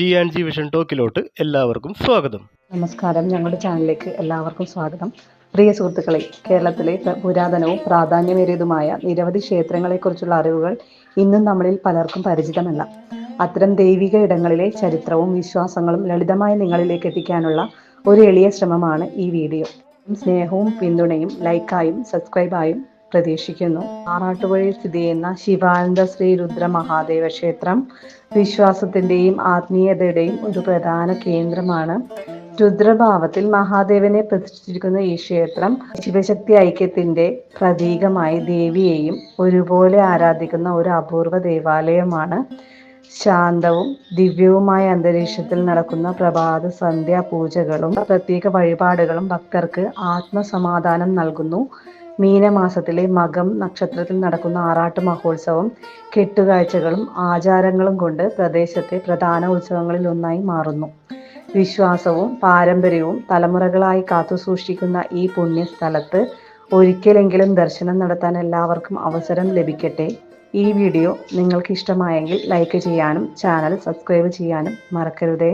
G and G vision ടോക്കിലോട്ട് എല്ലാവർക്കും സ്വാഗതം. നമസ്കാരം. ഞങ്ങളുടെ ചാനലിലേക്ക് എല്ലാവർക്കും സ്വാഗതം. പ്രിയ സുഹൃത്തുക്കളെ കേരളത്തിലെ പുരാതനവും പ്രാധാന്യമേറിയതുമായ നിരവധി ക്ഷേത്രങ്ങളെക്കുറിച്ചുള്ള അറിവുകൾ ഇന്നും നമ്മളിൽ പലർക്കും പരിചിതമല്ല. അത്തരം ദൈവിക ഇടങ്ങളിലെ ചരിത്രവും വിശ്വാസങ്ങളും ലളിതമായി നിങ്ങളിലേക്ക് എത്തിക്കാനുള്ള ഒരു എളിയ ശ്രമമാണ് ഈ വീഡിയോ. സ്നേഹവും പിന്തുണയും ലൈക്കായും സബ്സ്ക്രൈബായും പ്രതീക്ഷിക്കുന്നു. ആറാട്ടുപുഴയിൽ സ്ഥിതി ചെയ്യുന്ന ശിവാനന്ദ ശ്രീ രുദ്ര മഹാദേവ ക്ഷേത്രം വിശ്വാസത്തിന്റെയും ആത്മീയതയുടെയും ഒരു പ്രധാന കേന്ദ്രമാണ്. രുദ്രഭാവത്തിൽ മഹാദേവനെ പ്രതിഷ്ഠിച്ചിരിക്കുന്ന ഈ ക്ഷേത്രം ശിവശക്തി ഐക്യത്തിന്റെ പ്രതീകമായി ദേവിയെയും ഒരുപോലെ ആരാധിക്കുന്ന ഒരു അപൂർവ ദേവാലയമാണ്. ശാന്തവും ദിവ്യവുമായ അന്തരീക്ഷത്തിൽ നടക്കുന്ന പ്രഭാത സന്ധ്യാ പൂജകളും പ്രത്യേക വഴിപാടുകളും ഭക്തർക്ക് ആത്മസമാധാനം നൽകുന്നു. മീനമാസത്തിലെ മകം നക്ഷത്രത്തിൽ നടക്കുന്ന ആറാട്ട് മഹോത്സവം കെട്ടുകാഴ്ചകളും ആചാരങ്ങളും കൊണ്ട് പ്രദേശത്തെ പ്രധാന ഉത്സവങ്ങളിൽ ഒന്നായി മാറുന്നു. വിശ്വാസവും പാരമ്പര്യവും തലമുറകളായി കാത്തുസൂക്ഷിക്കുന്ന ഈ പുണ്യസ്ഥലത്ത് ഒരിക്കലെങ്കിലും ദർശനം നടത്താൻ എല്ലാവർക്കും അവസരം ലഭിക്കട്ടെ. ഈ വീഡിയോ നിങ്ങൾക്ക് ഇഷ്ടമായെങ്കിൽ ലൈക്ക് ചെയ്യാനും ചാനൽ സബ്സ്ക്രൈബ് ചെയ്യാനും മറക്കരുതേ.